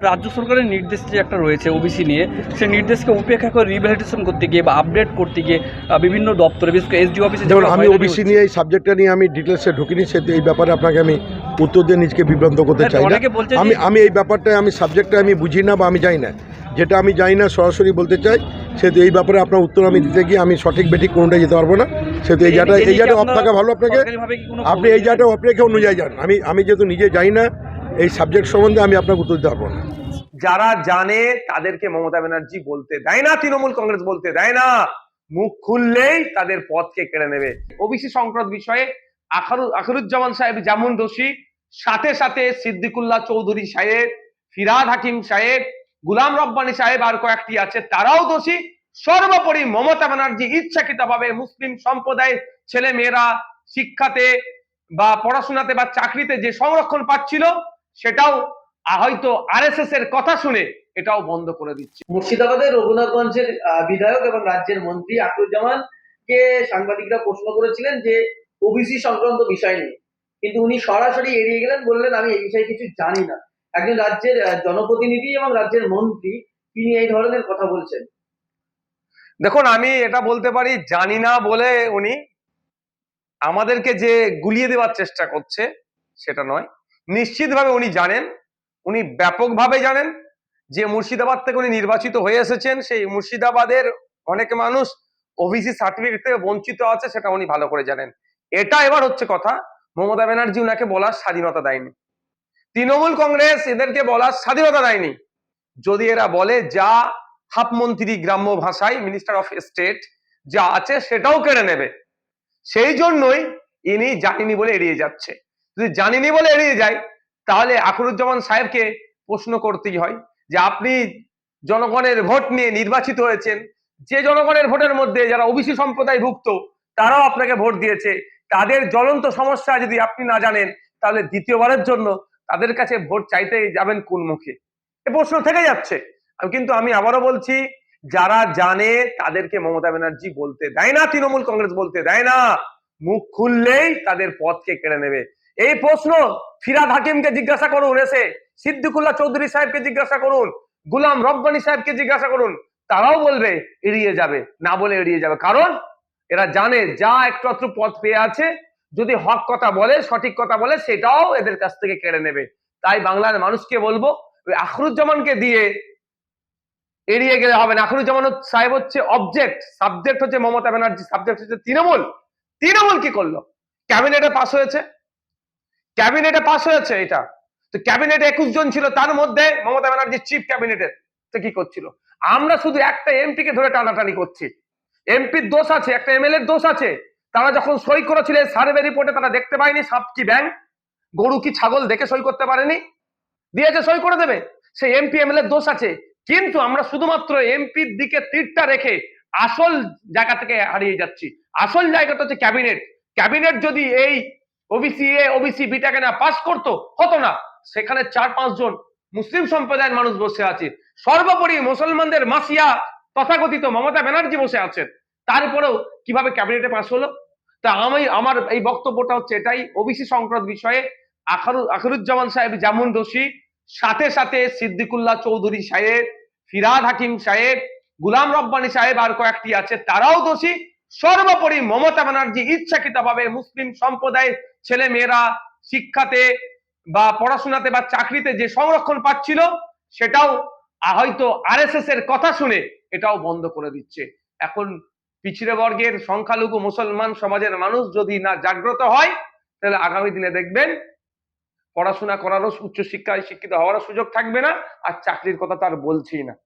রাজ্য সরকারের নির্দেশ যে একটা রয়েছে ওবিসি নিয়ে সেই নির্দেশকে উপেক্ষা করে রিভ্যালিডেশন করতে গিয়ে বা আপডেট করতে গিয়ে বিভিন্ন দপ্তরে বিশেষ করে এসডি অফিসে যেমন আমি ওবিসি নিয়ে এই সাবজেক্টটা নিয়ে আমি ডিটেলসে ঢুকিনি সে এই ব্যাপারে আপনাকে আমি উত্তর দিয়ে নিজকে বিভ্রান্ত করতে হ্যাঁ, চাই না। আমি আমি এই ব্যাপারটা আমি সাবজেক্টটা আমি বুঝি না বা আমি জানি না। যেটা আমি জানি না সরাসরি বলতে চাই সেহেতু এই ব্যাপারে আপনার উত্তর আমি দিতে গিয়ে আমি সঠিক বেঠিক কোনোটাই যেতে পারব না। সেহেতু এই এই- জায়গাটা এই জায়গাটা অফ থাকা ভালো আপনাকে। আপনি এই জায়গাটা অফ রেখে অন্য জায়গায় যান। আমি আমি যেহেতু নিজে জানি না এই সাবজেক্ট সম্বন্ধে আমি আপনাকে উত্তর দিতে না। যারা জানে তাদেরকে মমতা ব্যানার্জি বলতে দেয় না, তৃণমূল কংগ্রেস বলতে দেয় না, মুখ খুললেই তাদের পথকে কেড়ে নেবে। ওবিসি সংক্রান্ত বিষয়ে আখারু, আখরুজ্জামান সাহেব যেমন দোষী, সাথে সাথে সিদ্দিকুল্লাহ চৌধুরী সাহেব, ফিরাদ হাকিম সাহেব, গুলাম রব্বানী সাহেব আর কয়েকটি আছে, তারাও দোষী। সর্বোপরি মমতা ব্যানার্জি ইচ্ছাকৃতভাবে মুসলিম সম্প্রদায়ের ছেলে মেয়েরা শিক্ষাতে বা পড়াশোনাতে বা চাকরিতে যে সংরক্ষণ পাচ্ছিল সেটাও হয়তো আরএসএস এর কথা শুনে এটাও বন্ধ করে দিচ্ছে। মুর্শিদাবাদের রঘুনাথগঞ্জের বিধায়ক এবং রাজ্যের মন্ত্রী আকুরুজ্জামান কে সাংবাদিকরা প্রশ্ন করেছিলেন যে ওবিসি সংক্রান্ত বিষয় নিয়ে। কিন্তু উনি সরাসরি এড়িয়ে গেলেন বললেন আমি এই বিষয়ে কিছু জানি না। একজন রাজ্যের জনপ্রতিনিধি এবং রাজ্যের মন্ত্রী তিনি এই ধরনের কথা বলছেন। দেখুন আমি এটা বলতে পারি জানি না বলে উনি আমাদেরকে যে গুলিয়ে দেওয়ার চেষ্টা করছে সেটা নয়। নিশ্চিতভাবে উনি জানেন, উনি ব্যাপকভাবে জানেন যে মুর্শিদাবাদ থেকে উনি নির্বাচিত হয়ে এসেছেন, সেই মুর্শিদাবাদের অনেক মানুষ ওবিসি সার্টিফিকেট থেকে বঞ্চিত আছে সেটা উনি ভালো করে জানেন। এটা এবার হচ্ছে কথা, মমতা ব্যানার্জি উনাকে বলার স্বাধীনতা দেয়নি। তৃণমূল কংগ্রেস এদেরকে বলার স্বাধীনতা দেয়নি। যদি এরা বলে যা হাফমন্ত্রী গ্রাম্য ভাষায় মিনিস্টার অফ স্টেট যা আছে সেটাও কেড়ে নেবে। সেই জন্যই ইনি জানিনি বলে এড়িয়ে যাচ্ছে। যদি জানিনি বলে এড়িয়ে যায়, তাহলে আখরুজ্জামান সাহেবকে প্রশ্ন করতেই হয় যে আপনি জনগণের ভোট নিয়ে নির্বাচিত হয়েছেন, যে জনগণের ভোটের মধ্যে যারা ওবিসি সম্প্রদায় ভুক্ত তারাও আপনাকে ভোট দিয়েছে, তাদের জ্বলন্ত সমস্যা যদি আপনি না জানেন, তাহলে দ্বিতীয়বারের জন্য তাদের কাছে ভোট চাইতে যাবেন কোন মুখে? এ প্রশ্ন থেকে যাচ্ছে। কিন্তু আমি আবারও বলছি, যারা জানে তাদেরকে মমতা ব্যানার্জি বলতে দেয় না, তৃণমূল কংগ্রেস বলতে দেয় না, মুখ খুললেই তাদের পথকে কেড়ে নেবে। এই প্রশ্ন ফিরাদ হাকিমকে জিজ্ঞাসা করুন, এসে সিদ্দিকুল্লাহ চৌধুরী সাহেবকে জিজ্ঞাসা করুন, গুলাম রব্বানী সাহেবকে জিজ্ঞাসা করুন, তারাও বলবে এড়িয়ে যাবে, না বলে এড়িয়ে যাবে। কারণ এরা জানে যা একটু একটু পথ পেয়ে আছে, যদি হক কথা বলে, সঠিক কথা বলে, সেটাও এদের কাছ থেকে কেড়ে নেবে। তাই বাংলার মানুষকে বলব, ওই আখরুজ্জামানকে দিয়ে এড়িয়ে গেলে হবে না। আখরুজ্জামান সাহেব হচ্ছে অবজেক্ট সাবজেক্ট হচ্ছে মমতা ব্যানার্জি সাবজেক্ট হচ্ছে তৃণমূল। তৃণমূল কি করল? ক্যাবিনেটে পাস হয়েছে। ক্যাবিনেটে পাস হয়েছে এটা। তো ক্যাবিনেটে একুশ জন ছিল, তার মধ্যে মমতা ব্যানার্জি চিফ ক্যাবিনেটের। তো কি করছিল? আমরা শুধু একটা এমপি কে ধরে টানাটানি করছি। এমপির দোষ আছে, একটা এমএলএ এর দোষ আছে। তারা যখন সই করেছিলেন সার্ভে রিপোর্টে, তারা দেখতে পায়নি, সাপ কি ব্যাংক গরু কি ছাগল দেখে সই করতে পারেনি? দিয়েছে, সই করে দেবে। সেই এমপি এমএলএ দোষ আছে। কিন্তু আমরা শুধুমাত্র এমপির দিকে তীরটা রেখে আসল জায়গা থেকে হারিয়ে যাচ্ছি। আসল জায়গাটা হচ্ছে ক্যাবিনেট। ক্যাবিনেট যদি এই ওবিসি এ ওবিসি বিটাকে না পাস করতো, হতো না। সেখানে চার, পাঁচ জন মুসলিম সম্প্রদায়ের মানুষ বসে আছে। সর্বোপরি মুসলমানদের মাসিয়া তথাকথিত মমতা ব্যানার্জি বসে আছেন। তারপরেও কীভাবে ক্যাবিনেটে পাস হলো? তা আমি, আমার এই বক্তব্যটা হচ্ছে এটাই। ওবিসি সংক্রান্ত বিষয়ে আখারু, আখরুজ্জামান সাহেব যেমন দোষী, সাথে সাথে সিদ্দিকুল্লাহ চৌধুরী সাহেব, ফিরাদ হাকিম সাহেব, গুলাম রব্বানী সাহেব আর কয়েকটি আছে, তারাও দোষী। সর্বোপরি মমতা ব্যানার্জি ইচ্ছাকৃতভাবে মুসলিম সম্প্রদায়ের ছেলে মেয়েরা শিক্ষাতে বা পড়াশোনাতে বা চাকরিতে যে সংরক্ষণ পাচ্ছিল, সেটাও হয়তো আরএসএস এর কথা শুনে এটাও বন্ধ করে দিচ্ছে। এখন পিছিয়ে বর্গের সংখ্যালঘু মুসলমান সমাজের মানুষ যদি না জাগ্রত হয়, তাহলে আগামী দিনে দেখবেন পড়াশোনা করারও উচ্চশিক্ষায় শিক্ষিত হওয়ারও সুযোগ থাকবে না, আর চাকরির কথা তো আর বলছি না।